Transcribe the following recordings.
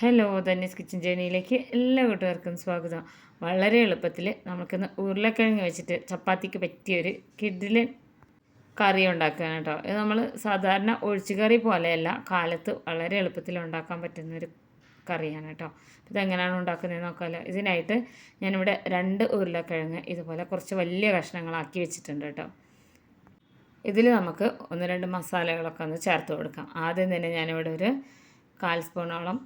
Hello ധന്യസ് kitchen ജേണിയിലേക്ക് എല്ലാ കൂട്ടുകാർക്കും സ്വാഗതം. വളരെ എളുപ്പത്തിൽ നമുക്കിന്ന് ഉരുളക്കിഴങ്ങ് വെച്ചിട്ട് ചപ്പാത്തിക്ക് പറ്റിയൊരു കിഡിലൻ കറി ഉണ്ടാക്കുകയാണ് കേട്ടോ. ഇത് നമ്മൾ സാധാരണ ഒഴിച്ചുകറി പോലെയല്ല കാലത്ത് വളരെ എളുപ്പത്തിൽ ഉണ്ടാക്കാൻ പറ്റുന്നൊരു കറിയാണ് കേട്ടോ. ഇതെങ്ങനെയാണ് ഉണ്ടാക്കുന്നതെന്ന് നോക്കാമല്ലോ ഇതിനായിട്ട് ഞാനിവിടെ രണ്ട് ഉരുളക്കിഴങ്ങ് ഇതുപോലെ കുറച്ച് വലിയ കഷ്ണങ്ങളാക്കി വെച്ചിട്ടുണ്ട് കേട്ടോ. ഇതിൽ നമുക്ക് ഒന്ന് രണ്ട് മസാലകളൊക്കെ ഒന്ന് ചേർത്ത് കൊടുക്കാം. ആദ്യം തന്നെ ഞാനിവിടെ ഒരു കാൽ സ്പൂണോളം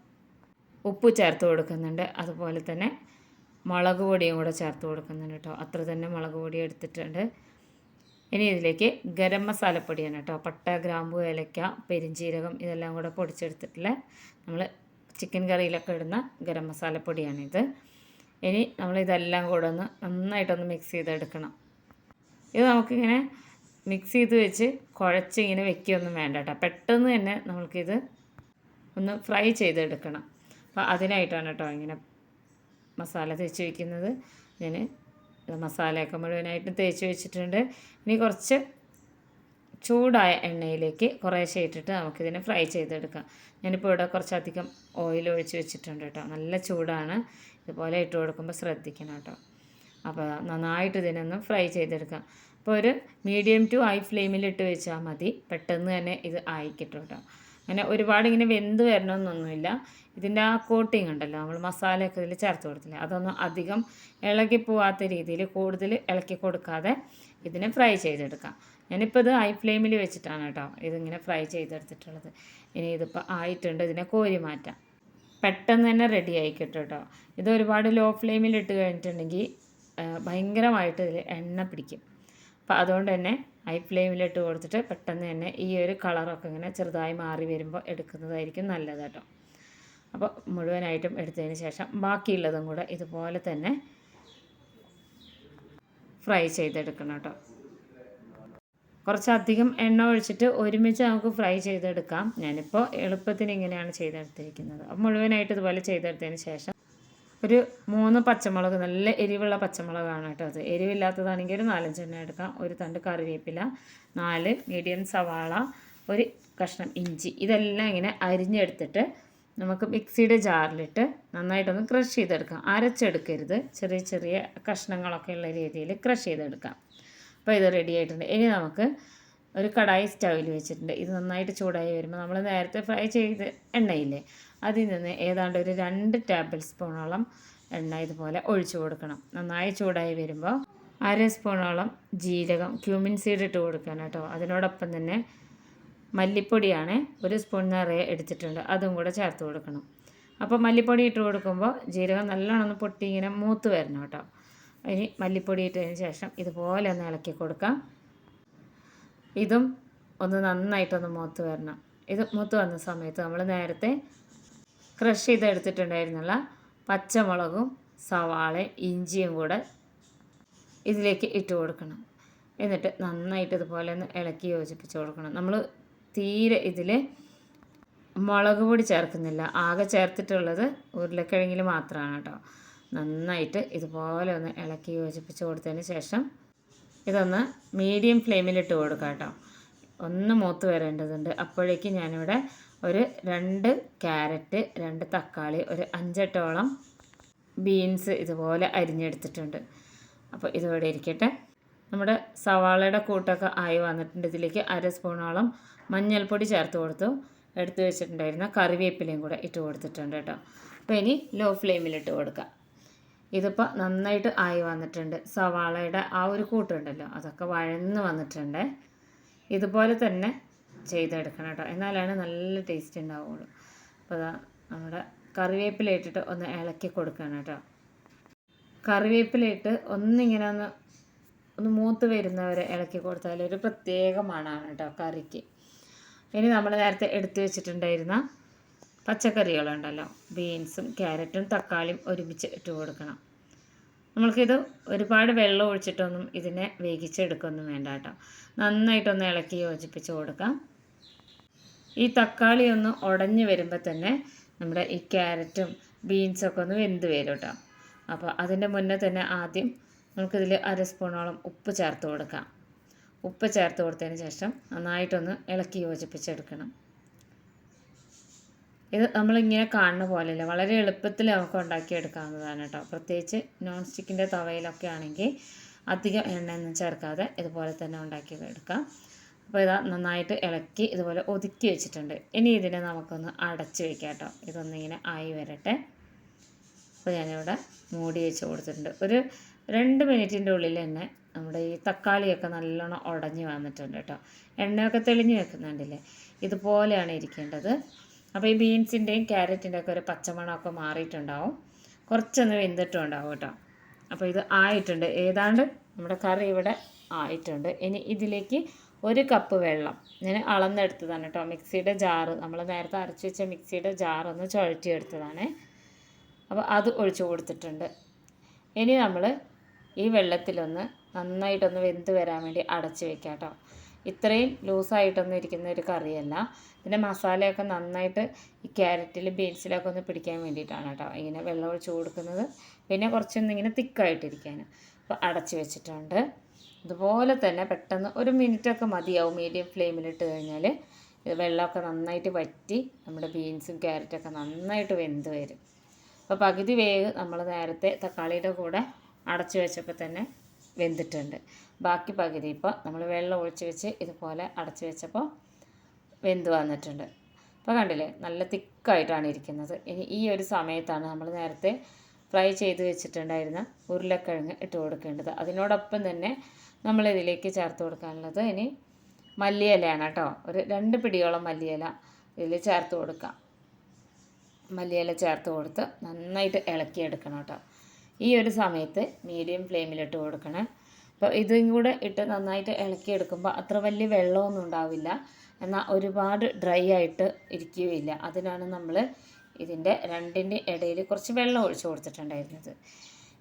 ഉപ്പ് ചേർത്ത് കൊടുക്കുന്നുണ്ട്. അതുപോലെ തന്നെ മുളക് പൊടിയും കൂടെ ചേർത്ത് കൊടുക്കുന്നുണ്ട് കേട്ടോ. അത്ര തന്നെ മുളക് പൊടി എടുത്തിട്ടുണ്ട്. ഇനി ഇതിലേക്ക് ഗരം മസാലപ്പൊടിയാണ് കേട്ടോ. പട്ട ഗ്രാമ്പു ഏലക്ക പെരിഞ്ചീരകം ഇതെല്ലാം കൂടെ പൊടിച്ചെടുത്തിട്ടുള്ള നമ്മൾ ചിക്കൻ കറിയിലൊക്കെ ഇടുന്ന ഗരം മസാലപ്പൊടിയാണിത് ഇനി നമ്മൾ ഇതെല്ലാം കൂടെ ഒന്ന് നന്നായിട്ടൊന്ന് മിക്സ് ചെയ്തെടുക്കണം. ഇത് നമുക്കിങ്ങനെ മിക്സ് ചെയ്ത് വെച്ച് കുഴച്ച് ഇങ്ങനെ വെക്കുകയൊന്നും വേണ്ട കേട്ടോ. പെട്ടെന്ന് തന്നെ നമുക്കിത് ഒന്ന് ഫ്രൈ ചെയ്തെടുക്കണം. അപ്പോൾ അതിനായിട്ടാണ് കേട്ടോ ഇങ്ങനെ മസാല തേച്ച് വയ്ക്കുന്നത് ഞാൻ മസാലയൊക്കെ മുഴുവനായിട്ട് തേച്ച് വെച്ചിട്ടുണ്ട്. ഇനി കുറച്ച് ചൂടായ എണ്ണയിലേക്ക് കുറേശ്ശെ ഇട്ടിട്ട് നമുക്കിതിനെ ഫ്രൈ ചെയ്തെടുക്കാം. ഞാനിപ്പോൾ ഇവിടെ കുറച്ചധികം ഓയിൽ ഒഴിച്ച് വെച്ചിട്ടുണ്ട് കേട്ടോ നല്ല ചൂടാണ്. ഇതുപോലെ ഇട്ട് കൊടുക്കുമ്പോൾ ശ്രദ്ധിക്കണം കേട്ടോ അപ്പോൾ നന്നായിട്ട് ഇതിനൊന്ന് ഫ്രൈ ചെയ്തെടുക്കാം. അപ്പോൾ ഒരു മീഡിയം ടു ഹൈ ഫ്ലെയിമിൽ ഇട്ട് വെച്ചാൽ മതി. പെട്ടെന്ന് തന്നെ ഇത് ആയിക്കിട്ടും കേട്ടോ അങ്ങനെ ഒരുപാട് ഇങ്ങനെ വെന്ത് വരണമെന്നൊന്നുമില്ല. ഇതിന്റെ ആ കോട്ടിങ് ഉണ്ടല്ലോ നമ്മൾ മസാലയൊക്കെ ഇതിൽ ചേർത്ത് കൊടുത്തില്ല അതൊന്നും അധികം ഇളകി പോവാത്ത രീതിയിൽ കൂടുതൽ ഇളക്കി കൊടുക്കാതെ ഇതിനെ ഫ്രൈ ചെയ്തെടുക്കാം. ഞാനിപ്പോൾ ഇത് ഹൈ ഫ്ലെയിമിൽ വെച്ചിട്ടാണ് കേട്ടോ ഇതിങ്ങനെ ഫ്രൈ ചെയ്തെടുത്തിട്ടുള്ളത്. ഇനി ഇതിപ്പോൾ ആയിട്ടുണ്ട് ഇതിനെ കോരി മാറ്റാം. പെട്ടെന്ന് തന്നെ റെഡി ആയി കിട്ടും. കേട്ടോ ഇത് ഒരുപാട് ലോ ഫ്ലെയിമിൽ ഇട്ട് കഴിഞ്ഞിട്ടുണ്ടെങ്കിൽ ഭയങ്കരമായിട്ട് ഇതിൽ എണ്ണ പിടിക്കും. അപ്പോൾ അതുകൊണ്ട് തന്നെ ഹൈ ഫ്ലെയിമിലിട്ട് കൊടുത്തിട്ട് പെട്ടെന്ന് തന്നെ ഈ ഒരു കളറൊക്കെ ഇങ്ങനെ ചെറുതായി മാറി വരുമ്പോൾ എടുക്കുന്നതായിരിക്കും നല്ലത് കേട്ടോ. അപ്പോൾ മുഴുവനായിട്ടും എടുത്തതിന് ശേഷം ബാക്കിയുള്ളതും കൂടെ ഇതുപോലെ തന്നെ ഫ്രൈ ചെയ്തെടുക്കണം കേട്ടോ. കുറച്ചധികം എണ്ണ ഒഴിച്ചിട്ട് ഒരുമിച്ച് നമുക്ക് ഫ്രൈ ചെയ്തെടുക്കാം. ഞാനിപ്പോൾ എളുപ്പത്തിന് ഇങ്ങനെയാണ് ചെയ്തെടുത്തിരിക്കുന്നത്. അപ്പോൾ മുഴുവനായിട്ട് ഇതുപോലെ ചെയ്തെടുത്തതിന് ശേഷം ഒരു മൂന്ന് പച്ചമുളക് നല്ല എരിവുള്ള പച്ചമുളകാണ് കേട്ടോ അത്. എരിവില്ലാത്തതാണെങ്കിൽ ഒരു നാലഞ്ചെണ്ണ എടുക്കാം. ഒരു തണ്ട് കറിവേപ്പില നാല് മീഡിയം സവാള ഒരു കഷ്ണം ഇഞ്ചി. ഇതെല്ലാം ഇങ്ങനെ അരിഞ്ഞെടുത്തിട്ട് നമുക്ക് മിക്സിയുടെ ജാറിലിട്ട് നന്നായിട്ടൊന്ന് ക്രഷ് ചെയ്തെടുക്കാം. അരച്ചെടുക്കരുത്. ചെറിയ ചെറിയ കഷ്ണങ്ങളൊക്കെ ഉള്ള രീതിയിൽ ക്രഷ് ചെയ്തെടുക്കാം. അപ്പോൾ ഇത് റെഡി ആയിട്ടുണ്ട്. ഇനി നമുക്ക് ഒരു കടായി സ്റ്റൗവിൽ വെച്ചിട്ടുണ്ട്. ഇത് നന്നായിട്ട് ചൂടായി വരുമ്പോൾ നമ്മൾ നേരത്തെ ഫ്രൈ ചെയ്ത് എണ്ണയില്ലേ അതിൽ നിന്ന് ഏതാണ്ട് ഒരു രണ്ട് ടേബിൾ സ്പൂണോളം എണ്ണ ഇതുപോലെ ഒഴിച്ചു കൊടുക്കണം. നന്നായി ചൂടായി വരുമ്പോൾ അര സ്പൂണോളം ജീരകം ക്യൂമിൻ സീഡ് ഇട്ട് കൊടുക്കണം കേട്ടോ. അതിനോടൊപ്പം തന്നെ മല്ലിപ്പൊടിയാണ് ഒരു സ്പൂൺ നിറയെ എടുത്തിട്ടുണ്ട്. അതും കൂടെ ചേർത്ത് കൊടുക്കണം. അപ്പോൾ മല്ലിപ്പൊടി ഇട്ട് കൊടുക്കുമ്പോൾ ജീരകം നല്ലോണം ഒന്ന് പൊട്ടി ഇങ്ങനെ മൂത്ത് വരണം കേട്ടോ. ഇനി മല്ലിപ്പൊടി ഇട്ടതിന് ശേഷം ഇതുപോലെ ഒന്ന് ഇളക്കി കൊടുക്കാം. ഇതും ഒന്ന് നന്നായിട്ടൊന്ന് മൂത്ത് വരണം. ഇത് മൂത്ത് വന്ന സമയത്ത് നമ്മൾ നേരത്തെ ക്രഷ് ചെയ്തെടുത്തിട്ടുണ്ടായിരുന്നുള്ള പച്ചമുളകും സവാളയും ഇഞ്ചിയും കൂടെ ഇതിലേക്ക് ഇട്ട് കൊടുക്കണം. എന്നിട്ട് നന്നായിട്ട് ഇതുപോലെ ഒന്ന് ഇളക്കി യോജിപ്പിച്ച് കൊടുക്കണം. നമ്മൾ തീരെ ഇതിൽ മുളക് പൊടി ചേർക്കുന്നില്ല. ആകെ ചേർത്തിട്ടുള്ളത് ഉരുളക്കിഴങ്ങിൽ മാത്രമാണ് കേട്ടോ നന്നായിട്ട് ഇതുപോലെ ഒന്ന് ഇളക്കി യോജിപ്പിച്ച് കൊടുത്തതിന് ശേഷം ഇതൊന്ന് മീഡിയം ഫ്ലെയിമിലിട്ട് കൊടുക്കാം കേട്ടോ ഒന്ന് മൂത്ത് വരേണ്ടതുണ്ട്. അപ്പോഴേക്കും ഞാനിവിടെ ഒരു രണ്ട് ക്യാരറ്റ് രണ്ട് തക്കാളി ഒരു അഞ്ചെട്ടോളം ബീൻസ് ഇതുപോലെ അരിഞ്ഞെടുത്തിട്ടുണ്ട്. അപ്പോൾ ഇതോടെ ഇരിക്കട്ടെ. നമ്മുടെ സവാളയുടെ കൂട്ടൊക്കെ ആയി വന്നിട്ടുണ്ട്. ഇതിലേക്ക് അര സ്പൂണോളം മഞ്ഞൾപ്പൊടി ചേർത്ത് കൊടുത്തു. എടുത്തു വെച്ചിട്ടുണ്ടായിരുന്ന കറിവേപ്പിലയും കൂടെ ഇട്ട് കൊടുത്തിട്ടുണ്ട് കേട്ടോ. അപ്പോൾ ഇനി ലോ ഫ്ലെയിമിലിട്ട് കൊടുക്കാം. ഇതിപ്പോൾ നന്നായിട്ട് ആയി വന്നിട്ടുണ്ട്. സവാളയുടെ ആ ഒരു കൂട്ടുണ്ടല്ലോ അതൊക്കെ വഴന്ന് വന്നിട്ടുണ്ട്. ഇതുപോലെ തന്നെ ചെയ്തെടുക്കണം കേട്ടോ. എന്നാലാണ് നല്ല ടേസ്റ്റ് ഉണ്ടാവുള്ളൂ. അപ്പോൾ അതാ നമ്മുടെ കറിവേപ്പില ഇട്ടിട്ട് ഒന്ന് ഇളക്കി കൊടുക്കണം കേട്ടോ. കറിവേപ്പില ഇട്ട് ഒന്നിങ്ങനെ ഒന്ന് ഒന്ന് മൂത്ത് വരുന്നവരെ ഇളക്കി കൊടുത്താൽ ഒരു പ്രത്യേക മണമാണ് കേട്ടോ കറിക്ക്. ഇനി നമ്മൾ നേരത്തെ എടുത്തു വെച്ചിട്ടുണ്ടായിരുന്ന പച്ചക്കറികളുണ്ടല്ലോ ബീൻസും ക്യാരറ്റും തക്കാളിയും ഒരുമിച്ച് ഇട്ട് കൊടുക്കണം. നമ്മൾക്കിത് ഒരുപാട് വെള്ളം ഒഴിച്ചിട്ടൊന്നും ഇതിനെ വേവിച്ചെടുക്കൊന്നും വേണ്ട കേട്ടോ. നന്നായിട്ടൊന്ന് ഇളക്കി യോജിപ്പിച്ച് കൊടുക്കാം. ഈ തക്കാളി ഒന്ന് ഉടഞ്ഞ് വരുമ്പോൾ തന്നെ നമ്മുടെ ഈ ക്യാരറ്റും ബീൻസൊക്കെ ഒന്ന് വെന്ത് വരും കേട്ടോ. അപ്പോൾ അതിന്റെ മുന്നേ തന്നെ ആദ്യം നമുക്കിതിൽ അര സ്പൂണോളം ഉപ്പ് ചേർത്ത് കൊടുക്കാം. ഉപ്പ് ചേർത്ത് കൊടുത്തതിന് ശേഷം നന്നായിട്ടൊന്ന് ഇളക്കി യോജിപ്പിച്ചെടുക്കണം. ഇത് നമ്മളിങ്ങനെ കാണുന്ന പോലെയല്ല വളരെ എളുപ്പത്തിൽ നമുക്ക് ഉണ്ടാക്കിയെടുക്കാവുന്നതാണ് കേട്ടോ. പ്രത്യേകിച്ച് നോൺ സ്റ്റിക്കിന്റെ തവയിലൊക്കെ ആണെങ്കിൽ അധികം എണ്ണയൊന്നും ചേർക്കാതെ ഇതുപോലെ തന്നെ ഉണ്ടാക്കി എടുക്കാം അപ്പോൾ ഇതാ നന്നായിട്ട് ഇളക്കി ഇതുപോലെ ഒതുക്കി വെച്ചിട്ടുണ്ട്. ഇനി ഇതിനെ നമുക്കൊന്ന് അടച്ച് വെക്കാം കേട്ടോ. ഇതൊന്നിങ്ങനെ ആയി വരട്ടെ. അപ്പോൾ ഞാനിവിടെ മൂടി വെച്ച് കൊടുത്തിട്ടുണ്ട്. ഒരു രണ്ട് മിനിറ്റിന്റെ ഉള്ളിൽ തന്നെ നമ്മുടെ ഈ തക്കാളിയൊക്കെ നല്ലോണം ഉടഞ്ഞ് വന്നിട്ടുണ്ട് കേട്ടോ. എണ്ണയൊക്കെ തെളിഞ്ഞ് വെക്കുന്നുണ്ടല്ലേ? ഇതുപോലെയാണ് ഇരിക്കേണ്ടത്. അപ്പോൾ ഈ ബീൻസിന്റെയും ക്യാരറ്റിന്റെ ഒക്കെ ഒരു പച്ചമണമൊക്കെ മാറിയിട്ടുണ്ടാവും. കുറച്ചൊന്ന് വെന്തിട്ടും ഉണ്ടാവും കേട്ടോ. അപ്പോൾ ഇത് ആയിട്ടുണ്ട്. ഏതാണ്ട് നമ്മുടെ കറി ഇവിടെ ആയിട്ടുണ്ട്. ഇനി ഇതിലേക്ക് ഒരു കപ്പ് വെള്ളം. ഞാൻ അളന്നെടുത്തതാണ് കേട്ടോ മിക്സിയുടെ ജാറ്. നമ്മൾ നേരത്തെ അരച്ച് വെച്ച മിക്സിയുടെ ജാറൊന്ന് ചുഴറ്റിയെടുത്തതാണ്. അപ്പോൾ അത് ഒഴിച്ചു കൊടുത്തിട്ടുണ്ട്. ഇനി നമ്മൾ ഈ വെള്ളത്തിലൊന്ന് നന്നായിട്ടൊന്ന് വെന്ത് വരാൻ വേണ്ടി അടച്ച് വെക്കാം കേട്ടോ ഇത്രയും ലൂസായിട്ടൊന്നും ഇരിക്കുന്ന ഒരു കറിയല്ല. പിന്നെ മസാലയൊക്കെ നന്നായിട്ട് ഈ ക്യാരറ്റിലും ബീൻസിലൊക്കെ ഒന്ന് പിടിക്കാൻ വേണ്ടിയിട്ടാണ് കേട്ടോ ഇങ്ങനെ വെള്ളം ഒഴിച്ച് കൊടുക്കുന്നത്. പിന്നെ കുറച്ചൊന്നിങ്ങനെ തിക്കായിട്ടിരിക്കാൻ അപ്പോൾ അടച്ച് വെച്ചിട്ടുണ്ട്. ഇതുപോലെ തന്നെ പെട്ടെന്ന് ഒരു മിനിറ്റൊക്കെ മതിയാവും മീഡിയം ഫ്ലെയിമിലിട്ട് കഴിഞ്ഞാൽ വെള്ളമൊക്കെ നന്നായിട്ട് വറ്റി നമ്മുടെ ബീൻസും ക്യാരറ്റൊക്കെ നന്നായിട്ട് വെന്ത് വരും. അപ്പോൾ പകുതി വേവ് നമ്മൾ നേരത്തെ തക്കാളിയുടെ കൂടെ അടച്ചു വെച്ചപ്പോൾ തന്നെ വെന്തിട്ടുണ്ട്. ബാക്കി പകുതി ഇപ്പോൾ നമ്മൾ വെള്ളം ഒഴിച്ച് വെച്ച് ഇതുപോലെ അടച്ചു വെച്ചപ്പോൾ വെന്ത് വന്നിട്ടുണ്ട്. അപ്പോൾ കണ്ടില്ലേ? നല്ല തിക്കായിട്ടാണ് ഇരിക്കുന്നത്. ഇനി ഈ ഒരു സമയത്താണ് നമ്മൾ നേരത്തെ ഫ്രൈ ചെയ്ത് വെച്ചിട്ടുണ്ടായിരുന്ന ഉരുളക്കിഴങ്ങ് ഇട്ട് കൊടുക്കേണ്ടത്. അതിനോടൊപ്പം തന്നെ നമ്മൾ ഇതിലേക്ക് ചേർത്ത് കൊടുക്കാനുള്ളത് ഇനി മല്ലിയിലയാണ് കേട്ടോ. ഒരു രണ്ട് പിടിയോളം മല്ലിയില ഇതിൽ ചേർത്ത് കൊടുക്കാം. മല്ലിയില ചേർത്ത് കൊടുത്ത് നന്നായിട്ട് ഇളക്കിയെടുക്കണം കേട്ടോ. ഈ ഒരു സമയത്ത് മീഡിയം ഫ്ലെയിമിലിട്ട് കൊടുക്കണം. അപ്പോൾ ഇതും കൂടെ ഇട്ട് നന്നായിട്ട് ഇളക്കിയെടുക്കുമ്പോൾ അത്ര വലിയ വെള്ളമൊന്നും ഉണ്ടാവില്ല. എന്നാൽ ഒരുപാട് ഡ്രൈ ആയിട്ട് ഇരിക്കുകയില്ല. അതിനാണ് നമ്മൾ ഇതിന്റെ രണ്ടിന്റെ ഇടയിൽ കുറച്ച് വെള്ളം ഒഴിച്ച് കൊടുത്തിട്ടുണ്ടായിരുന്നത്.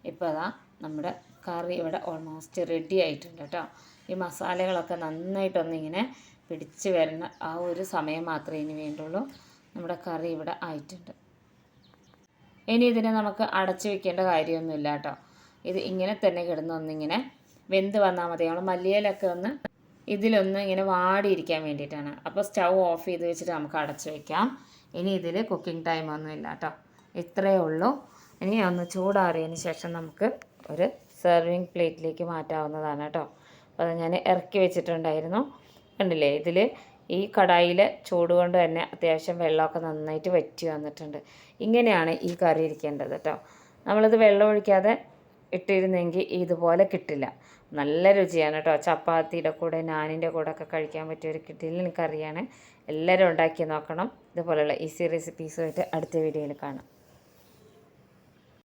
ഇപ്പോൾ അതാ നമ്മുടെ കറി ഇവിടെ ഓൾമോസ്റ്റ് റെഡി ആയിട്ടുണ്ട് കേട്ടോ. ഈ മസാലകളൊക്കെ നന്നായിട്ടൊന്നിങ്ങനെ പിടിച്ച് വരുന്ന ആ ഒരു സമയം മാത്രമേ ഇനി വേണ്ടുള്ളൂ. നമ്മുടെ കറി ഇവിടെ ആയിട്ടുണ്ട്. ഇനി ഇതിനെ നമുക്ക് അടച്ചു വെക്കേണ്ട കാര്യമൊന്നുമില്ല കേട്ടോ. ഇത് ഇങ്ങനെ തന്നെ കിടന്ന് ഒന്നിങ്ങനെ വെന്ത് വന്നാൽ മതി. നമ്മൾ മല്ലിയിലൊക്കെ ഒന്ന് ഇതിലൊന്ന് ഇങ്ങനെ വാടിയിരിക്കാൻ വേണ്ടിയിട്ടാണ്. അപ്പോൾ സ്റ്റൗ ഓഫ് ചെയ്ത് വെച്ചിട്ട് നമുക്ക് അടച്ചു വെക്കാം. ഇനി ഇതിൽ കുക്കിംഗ് ടൈം ഒന്നുമില്ല കേട്ടോ ഇത്രയേ ഉള്ളൂ. ഇനി ഒന്ന് ചൂടാറിയതിന് ശേഷം നമുക്ക് ഒരു സെർവിങ് പ്ലേറ്റിലേക്ക് മാറ്റാവുന്നതാണ് കേട്ടോ അപ്പോൾ അത് ഞാൻ ഇറക്കി വെച്ചിട്ടുണ്ടായിരുന്നു. കണ്ടില്ലേ? ഇതിൽ ഈ കടായിൽ ചൂട് കൊണ്ട് തന്നെ അത്യാവശ്യം വെള്ളമൊക്കെ നന്നായിട്ട് വറ്റി വന്നിട്ടുണ്ട്. ഇങ്ങനെയാണ് ഈ കറി ഇരിക്കേണ്ടത് കേട്ടോ നമ്മളിത് വെള്ളം ഒഴിക്കാതെ ഇട്ടിരുന്നെങ്കിൽ ഇതുപോലെ കിട്ടില്ല. നല്ല രുചിയാണ് കേട്ടോ ചപ്പാത്തിയുടെ കൂടെ നാനിന്റെ കൂടെ ഒക്കെ കഴിക്കാൻ പറ്റിയ ഒരു കിട്ടില്ല കറിയാണ് എല്ലാവരും ഉണ്ടാക്കി നോക്കണം. ഇതുപോലെയുള്ള ഈസി റെസിപ്പീസുമായിട്ട് അടുത്ത വീഡിയോയിൽ കാണാം.